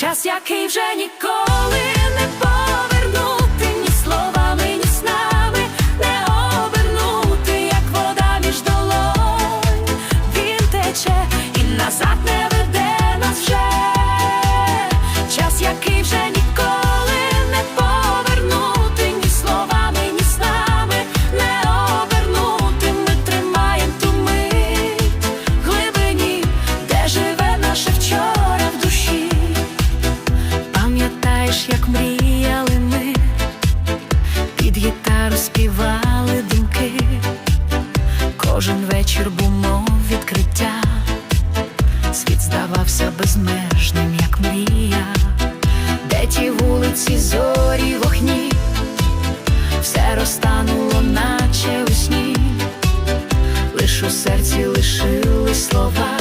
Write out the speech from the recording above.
час, який вже ніколи не співали думки, кожен вечір був мов відкриття, світ здавався безмежним, як мрія, де ті вулиці, зорі, вогні, все розтануло, наче у сні, лиш у серці лишились слова.